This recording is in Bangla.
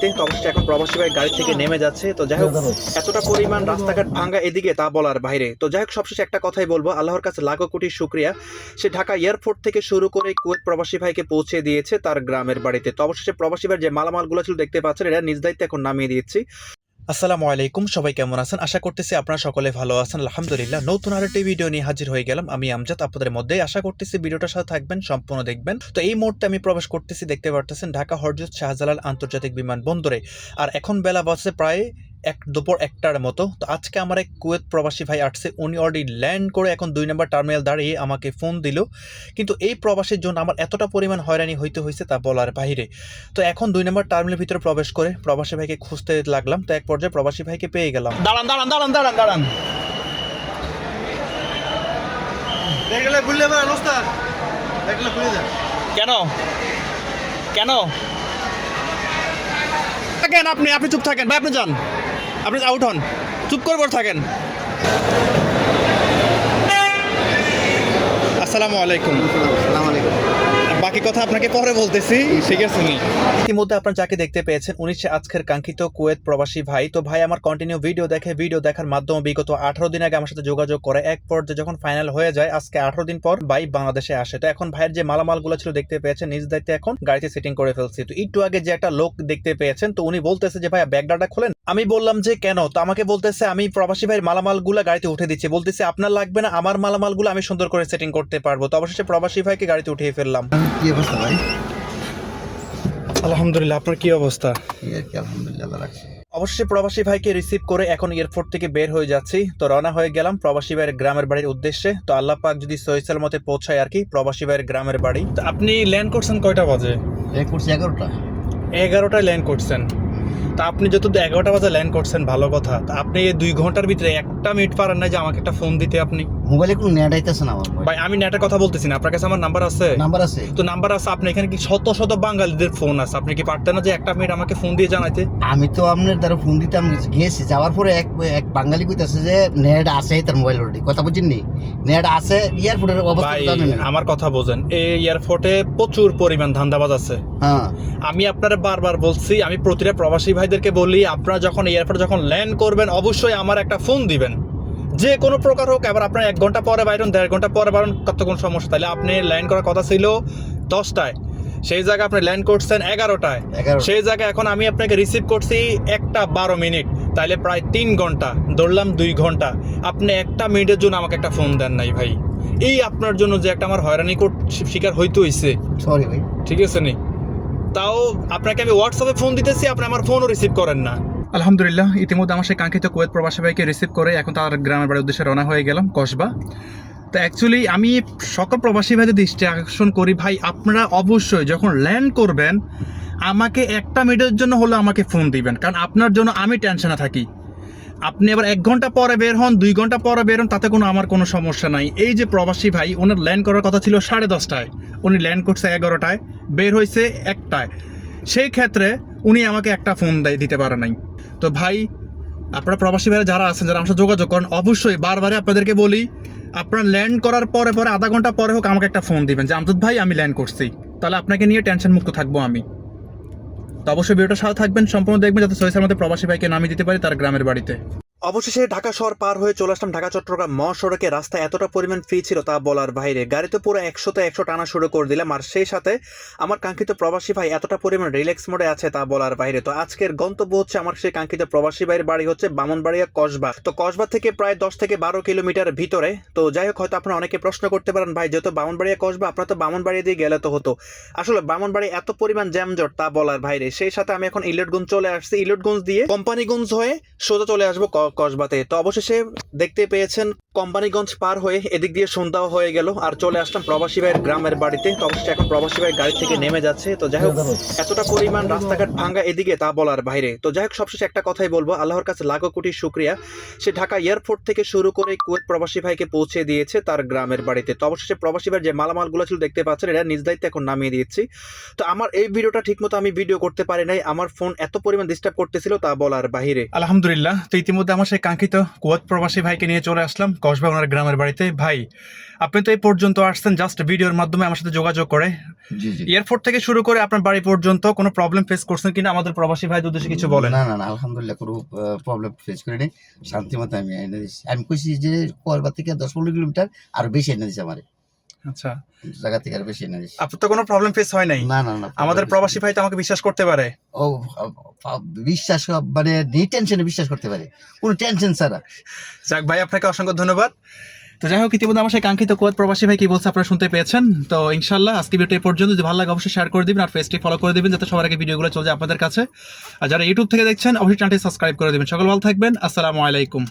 তো অবশ্যই এখন প্রবাসী ভাই গাড়ি থেকে নেমে যাচ্ছে। তো যাই হোক এতটা পরিমাণ রাস্তাঘাট ভাঙ্গা এদিকে তা বলার বাইরে। তো যাই হোক সবশেষে একটা কথাই বলব আল্লাহর কাছে লাখো কোটি শুক্রিয়া। সে ঢাকা এয়ারপোর্ট থেকে শুরু করে কুয়েত প্রবাসী ভাইকে পৌঁছে দিয়েছে তার গ্রামের বাড়িতে। তো অবশেষে প্রবাসী ভাইয়ের যে মালামালগুলো ছিল দেখতে পাচ্ছেন এটা নিজ দায়িত্বে এখন নামিয়ে দিচ্ছি আসসালামু আলাইকুম, সবাই কেমন আছেন? আশা করতেছি আপনারা সকলে ভালো আছেন। আলহামদুলিল্লাহ, নতুন আর একটি ভিডিও নিয়ে হাজির হয়ে গেলাম। আমি আমজাদ, আপনাদের মধ্যে আশা করতেছি ভিডিওটার সাথে থাকবেন, সম্পূর্ণ দেখবেন। তো এই মুহূর্তে আমি প্রবেশ করতেছি, দেখতে পারতেছেন ঢাকা হরজত শাহজালাল আন্তর্জাতিক বিমানবন্দরে। আর এখন বেলা বাজছে প্রায় এক দুপুর একটার মতো। তো আজকে আমার এক কুয়েত প্রবাসী ভাই আসছে উনি অলরেডি ল্যান্ড করে এখন দুই নম্বর টার্মিনাল দাঁড়িয়ে আমাকে ফোন দিল। কিন্তু এই প্রবাসীর জন্য আমার এতটা পরিমাণ হয়রানি হইতে হয়েছে তা বলার বাইরে। তো এখন দুই নম্বর টার্মিনালের ভিতরে প্রবেশ করে প্রবাসী ভাইকে খুঁজতে লাগলাম। তো এক পর্যায়ে প্রবাসী ভাইকে পেয়ে গেলাম। দাঁড়ান দাঁড়ান দাঁড়ান দাঁড়ান দাঁড়ান। দেখলে খুললে আমার অবস্থা। দেখলে খুলে যা কেন? কেন? থাকেন আপনি আপনি চুপ থাকেন। ভাই আপনি যান। আপনি আউট হন। চুপ করে বসে থাকেন। আসসালামু আলাইকুম। আলাইকুম। বাকি কথা আপনাকে পরে বলতেছি। ঠিক আছে ইতিমধ্যে আপনারা যাকে দেখতে পেয়েছেন উনি সে আজকের কাঙ্ক্ষিত কুয়েত প্রবাসী ভাই। তো ভাই আমার কন্টিনিউ ভিডিও দেখে ভিডিও দেখার মাধ্যমে বিগত আঠারো দিন আগে আমার সাথে যোগাযোগ করে। এক পর্যায়ে যখন ফাইনাল হয়ে যায় আজকে আঠারো দিন পর ভাই বাংলাদেশে আসে। তো এখন ভাইয়ের যে মালামালগুলো ছিল দেখতে পেয়েছেন নিজ দায়িত্বে এখন গাড়িতে সেটিং করে ফেলছি। তো একটু আগে যে একটা লোক দেখতে পেয়েছেন তো উনি বলতেছে যে ভাই ব্যাগডাটা খোলেন? আমি বললাম যে কেন? তো আমাকে বলতেছে আমি প্রবাসী ভাইয়ের মালামালগুলো গাড়িতে উঠে দিচ্ছি। বলতেছে আপনার লাগবে না আমার মালামালগুলো আমি সুন্দর করে সেটিং করতে পারব। তো অবশেষে প্রবাসী ভাইকে গাড়িতে উঠিয়ে ফেললাম। কি অবস্থা ভাই? আলহামদুলিল্লাহ আপনার কি অবস্থা? এই আলহামদুলিল্লাহ আল্লাহ রাখছে। অবশ্যই প্রবাসী ভাইকে রিসিভ করে এখন এয়ারপোর্ট থেকে বের হয়ে যাচ্ছি। তো রওনা হয়ে গেলাম প্রবাসী ভাইয়ের গ্রামের বাড়ির উদ্দেশ্যে। তো আল্লাহ পাক যদি সহিসাল মতে পৌঁছায় আর কি প্রবাসী ভাইয়ের গ্রামের বাড়ি। তো আপনি ল্যান্ড করছেন কয়টা বাজে? করছি এগারোটা। এগারোটায় ল্যান্ড করছেন। তা আপনি যত এগারোটা বাজে ল্যান্ড করছেন ভালো কথা। তা আপনি এই দুই ঘণ্টার ভিতরে একটা মিনিট পারেন না যে আমাকে একটা ফোন দিতে আপনি। মোবাইলে কোনো নেট আইতেছে না আমার ভাই আমি নেটের কথা বলতেছি না আপনার কাছে আমার নাম্বার আছে? নাম্বার আছে। তো নাম্বার আছে আপনি এখানে কি শত শত বাঙালিদের ফোন আছে? আপনি কি পারতেন না যে একটা মিনিট আমাকে ফোন দিয়ে জানাইতে? আমি তো আপনার দ্বারা ফোন দিতে আমি গেছি যাওয়ার পরে এক এক বাঙালি কইতাছে যে নেট আছে তার মোবাইল অলরেডি কথা বুঝছেন নি? নেট আছে এয়ারপোর্টের অবস্থা জানেন আমার কথা বোঝেন এই এয়ারপোর্টে প্রচুর পরিমাণ ধান্দাবাজ আছে। হ্যাঁ। আমি আপনারা বারবার বলছি আমি প্রতিটা প্রবাসী ভাইদেরকে বলি আপনারা যখন এয়ারপোর্ট যখন ল্যান্ড করবেন অবশ্যই আমার একটা ফোন দিবেন। যে কোনো প্রকার হোক এবার আপনার এক ঘণ্টা পরে বাইরন দেড় ঘণ্টা পরে বাইরন কত কোনো সমস্যা। তাহলে আপনি ল্যান্ড করার কথা ছিল দশটায়। সেই জায়গায় আপনি ল্যান্ড করছেন এগারোটায়। সেই জায়গায় এখন আমি আপনাকে রিসিভ করছি একটা বারো মিনিট। তাইলে প্রায় তিন ঘণ্টা ধরলাম দুই ঘণ্টা। আপনি একটা মিনিটের জন্য আমাকে একটা ফোন দেন নাই ভাই। এই আপনার জন্য যে একটা আমার হয়রানি কর- শিকার হইতে হইছে। সরি ভাই। ঠিক আছে নি? তাও আপনাকে আমি হোয়াটসঅ্যাপে ফোন দিতেছি, আপনি আমার ফোনও রিসিভ করেন না। আলহামদুলিল্লাহ, ইতিমধ্যে আমার সেই কাঙ্ক্ষিত কুয়েত প্রবাসী ভাইকে রিসিভ করে এখন তার গ্রামের বাড়ির উদ্দেশ্যে রওনা হয়ে গেলাম, কসবা। তো অ্যাকচুয়ালি আমি সকল প্রবাসী ভাইদের দৃষ্টি আকর্ষণ করি, ভাই, আপনারা অবশ্যই যখন ল্যান্ড করবেন, আমাকে একটা মিনিটের জন্য হলে আমাকে ফোন দিবেন, কারণ আপনার জন্য আমি টেনশনে থাকি। আপনি আবার এক ঘণ্টা পরে বের হন, দুই ঘণ্টা পরে বের হন, তাতে কোনো আমার কোনো সমস্যা নাই। এই যে প্রবাসী ভাই, ওনার ল্যান্ড করার কথা ছিল সাড়ে দশটায়। উনি ল্যান্ড করছে এগারোটায়, বের হয়েছে একটায়। সেই ক্ষেত্রে উনি আমাকে একটা ফোন দেয়, দিতে পারে নাই। তো ভাই, আপনারা প্রবাসী ভাইরা যারা আছেন, যারা আমার সাথে যোগাযোগ করেন, অবশ্যই বারবারে আপনাদেরকে বলি, আপনার ল্যান্ড করার পরে পরে আধা ঘণ্টা পরে হোক আমাকে একটা ফোন দিবেন যে, আমজদ ভাই, আমি ল্যান্ড করছি। তাহলে আপনাকে নিয়ে টেনশন মুক্ত থাকব আমি। তো অবশ্যই ভিডিওটা সাথে থাকবেন, সম্পূর্ণ দেখবেন যাতে সহিসার মধ্যে প্রবাসী ভাইকে নামিয়ে দিতে পারি তার গ্রামের বাড়িতে। অবশেষে ঢাকা শহর পার হয়ে চলে আসলাম ঢাকা, চট্টগ্রাম মহাসড়কে। রাস্তা এতটা পরিমাণ ফ্রি ছিল তা বলার বাইরে। গাড়িতে পুরো একশোতে একশো টানা শুরু করে দিলাম। আর সেই সাথে আমার কাঙ্ক্ষিত প্রবাসী ভাই এতটা পরিমাণ রিল্যাক্স মোডে আছে তা বলার বাইরে। তো আজকের গন্তব্য হচ্ছে আমার সেই কাঙ্ক্ষিত প্রবাসী ভাইয়ের বাড়ি হচ্ছে বামনবাড়িয়া কসবা। তো কসবা থেকে প্রায় দশ থেকে বারো কিলোমিটার ভিতরে। তো যাই হোক, হয়তো আপনারা অনেকে প্রশ্ন করতে পারেন, ভাই, যেহেতু বামনবাড়িয়া কসবা, আপনার তো বামনবাড়িয়া দিয়ে গেলে তো হতো। আসলে বামনবাড়ি এত পরিমাণ জ্যামজট তা বলার বাইরে। সেই সাথে আমি এখন ইলেটগঞ্জ চলে আসছি। ইলেটগঞ্জ দিয়ে কোম্পানিগঞ্জ হয়ে সোজা চলে আসব কসবাতে। তো অবশেষে দেখতে পেয়েছেন কোম্পানিগঞ্জ পার হয়ে এদিক দিয়ে সন্ধ্যাও হয়ে গেল আর চলে আসলাম প্রবাসী ভাইয়ের গ্রামের বাড়িতে। তো অবশ্যই এখন প্রবাসী ভাই গাড়ি থেকে নেমে যাচ্ছে। তো যাই হোক, এতটা পরিমাণ রাস্তাঘাট ভাঙ্গা এদিকে তা বলার বাইরে। তো যাই হোক, সবশেষে একটা কথাই বলব, আল্লাহর কাছে লাখো কোটি শুক্রিয়া। সে ঢাকা এয়ারপোর্ট থেকে শুরু করে কুয়েত প্রবাসী ভাইকে পৌঁছে দিয়েছে তার গ্রামের বাড়িতে। তো অবশেষে প্রবাসী ভাইয়ের যে মালামালগুলো ছিল দেখতে পাচ্ছেন এটা নিজ দায়িত্বে এখন নামিয়ে দিচ্ছি তো আমার এই ভিডিওটা ঠিকমতো আমি ভিডিও করতে পারি নাই। আমার ফোন এত পরিমাণ ডিস্টার্ব করতেছিল তা বলার বাহিরে আলহামদুলিল্লাহ, তো ইতিমধ্যে আমার সেই কাঙ্ক্ষিত কুয়াত প্রবাসী ভাইকে নিয়ে চলে আসলাম কসবা ওনার গ্রামের বাড়িতে। ভাই আপনি তো এই পর্যন্ত আসছেন জাস্ট ভিডিওর মাধ্যমে আমার সাথে যোগাযোগ করে। এয়ারপোর্ট থেকে শুরু করে আপনার বাড়ি পর্যন্ত কোনো প্রবলেম ফেস করছেন কিনা? আমাদের প্রবাসী ভাই উদ্দেশ্যে কিছু বলেন। না না না আলহামদুলিল্লাহ কোনো প্রবলেম ফেস করিনি। শান্তি মতো আমি আমি কইছি যে কলবা থেকে দশ পনেরো কিলোমিটার আর বেশি এনে দিচ্ছে আমার। আচ্ছা। জায়গা থেকে আর বেশি দিচ্ছি আপনার তো কোনো প্রবলেম ফেস হয় নাই? না না না আমাদের প্রবাসী ভাই তো আমাকে বিশ্বাস করতে পারে। ও বিশ্বাস মানে নি টেনশনে বিশ্বাস করতে পারে। কোনো টেনশন ছাড়া। যাক ভাই আপনাকে অসংখ্য ধন্যবাদ। তো যাই হোক ইতিমধ্যে আমার সেই কাঙ্ক্ষিত কোয়াদ প্রবাসী ভাই কি বলছে আপনারা শুনতে পেয়েছেন? তো ইনশাল্লাহ আজকে ভিডিওটা এই পর্যন্ত। যদি ভালো লাগে অবশ্যই শেয়ার করে দিবেন আর ফেসটি ফলো করে দিবেন যাতে সবার আগে ভিডিওগুলো চলে যায় আপনাদের কাছে। আর যারা ইউটিউব থেকে দেখছেন অবশ্যই চ্যানেলটি সাবস্ক্রাইব করে দিবেন। সকল ভালো থাকবেন। আসসালামু আলাইকুম।